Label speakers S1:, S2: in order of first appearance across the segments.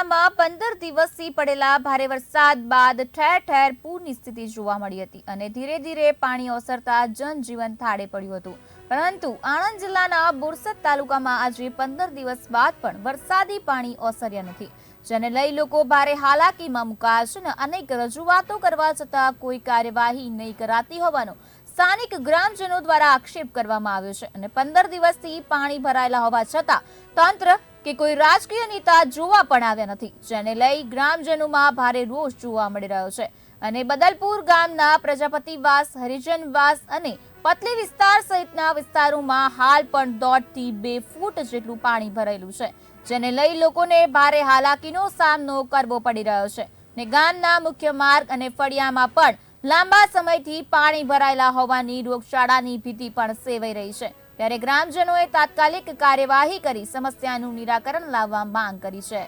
S1: જિલ્લામાં પંદર દિવસથી પડેલા ભારે વરસાદ બાદ ઠેર ઠેર પૂરની સ્થિતિ જોવા મળી હતી અને ધીરે ધીરે પાણી ઓસરતા જનજીવન થાળે પડ્યું હતું. પરંતુ આણંદ જિલ્લાના બોરસદ તાલુકામાં આજે પંદર દિવસ બાદ પણ વરસાદી પાણી ઓસર્યા નથી. જેને લઈ લોકો ભારે હાલાકીમાં મુકાયા છે અને અનેક રજૂઆતો કરવા છતાં કોઈ કાર્યવાહી નહીં કરાતી હોવાનો સ્થાનિક ગ્રામજનો દ્વારા આક્ષેપ કરવામાં આવ્યો છે અને પંદર દિવસથી પાણી ભરાયેલા હોવા છતાં તંત્ર કે કોઈ રાજકીય નેતા જોવા પણ આવ્યા નથી, જેને લઈ ગ્રામજનોમાં ભારે રોષ જોવા મળી રહ્યો છે. અને બદલપુર ગામના પ્રજાપતિવાસ હરિજનવાસ અને પતલી વિસ્તાર સહિતના વિસ્તારોમાં હાલ પણ દોઢથી બે ફૂટ જેટલું પાણી ભરાયેલું છે, જેને લઈ લોકોને ભારે હાલાકીનો સામનો કરવો પડી રહ્યો છે. ને ગામના મુખ્ય માર્ગ અને ફળિયામાં પણ લાંબા સમયથી પાણી ભરાયેલા હોવાની રોગચાળાની ભીતિ પણ સેવાઈ રહી છે. ત્યારે ગ્રામજનોએ તાત્કાલિક કાર્યવાહી કરી સમસ્યાનું નિરાકરણ લાવવા માંગ કરી છે.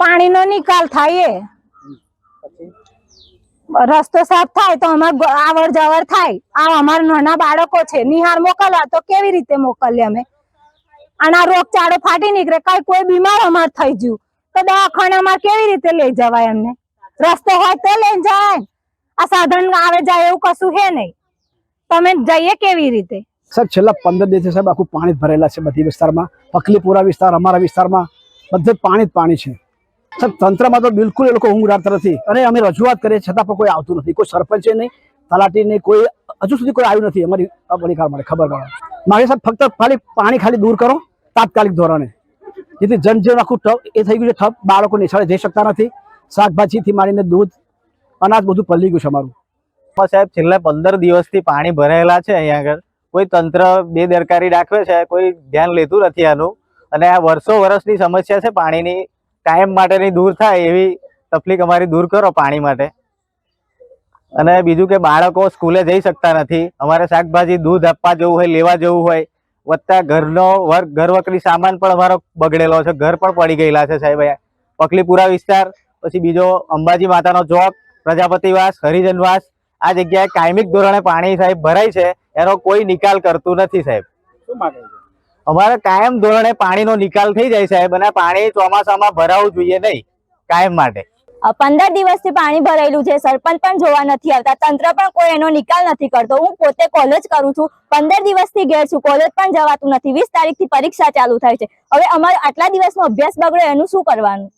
S2: પાણીનો નિકાલ થાય રસ્તો સાફ થાય તો અમાર આવર જવર થાય. આ અમારા નાના બાળકો છે, નિહાર મોકલવા તો કેવી રીતે મોકલીએ અમે? અને આ રોગચાળો ફાટી નીકળે, કઈ કોઈ બીમાર અમાર થઈ ગયું તો દવાખાનામાં કેવી રીતે લઈ જવાય એમને? રસ્તો હોય તો લઈ જાય. આ સાધન આવે જાય એવું કશું હે નહીં. તમે જઈએ કેવી રીતે?
S3: સાહેબ, છેલ્લા પંદર દિવસથી સાહેબ આખું પાણી ભરેલા છે બધી વિસ્તારમાં. પકલીપુરા વિસ્તાર, અમારા વિસ્તારમાં બધે પાણી જ પાણી છે. સાહેબ, તંત્રમાં તો બિલકુલ એ લોકો ઊંઘ ઉડાડતા નથી. અને અમે રજૂઆત કરીએ છતાં પણ કોઈ આવતું નથી. કોઈ સરપંચે નહીં, તલાટી નહીં, કોઈ હજુ સુધી કોઈ આવ્યું નથી અમારી અધિકાર મળે ખબર પડે મારે સાહેબ ફક્ત ખાલી પાણી ખાલી દૂર કરો, તાત્કાલિક ધોરણે. જેથી જનજીવન આખું ઠપ, એ થઈ ગયું છે, ઠપ. બાળકો નિશાળે જઈ શકતા નથી. શાકભાજીથી માંડીને દૂધ, અનાજ બધું પલળી ગયું છે અમારું.
S4: સાહેબ, છેલ્લા પંદર દિવસથી પાણી ભરાયેલા છે અહીંયા આગળ. કોઈ તંત્ર બેદરકારી દાખવે છે, કોઈ ધ્યાન લેતું નથી આનું. અને આ વર્ષો વર્ષની સમસ્યા છે, પાણીની કાયમ માટેની દૂર થાય એવી તકલીફ અમારી દૂર કરો પાણી માટે. અને બીજું કે બાળકો સ્કૂલે જઈ શકતા નથી. અમારે શાકભાજી, દૂધ આપવા જવું હોય, લેવા જવું હોય, વત્તા ઘરનો વર્ક ઘર વકરી સામાન પણ અમારો બગડેલો છે, ઘર પણ પડી ગયેલા છે સાહેબ. પકલીપુરા વિસ્તાર, પછી બીજો અંબાજી માતાનો ચોક પ્રજાપતિવાસ હરિજનવાસ આ જગ્યાએ કાયમિક ધોરણે પાણી સાહેબ ભરાય છે એનો કોઈ નિકાલ કરતું નથી સાહેબ. અમારે કાયમ ધોરણે પાણીનો નિકાલ થઈ જાય સાહેબ અને પાણી ચોમાસામાં ભરાવું જોઈએ નહીં કાયમ માટે.
S5: પંદર દિવસથી પાણી ભરાયેલું છે સરપંચ પણ જોવા નથી આવતા તંત્ર પણ કોઈ એનો નિકાલ નથી કરતો. હું પોતે કોલેજ કરું છું પંદર દિવસથી ઘેર છું કોલેજ પણ જવાતું નથી વીસ તારીખથી પરીક્ષા ચાલુ થાય છે. હવે અમારે આટલા દિવસનો અભ્યાસ બગડ્યો એનું શું કરવાનું?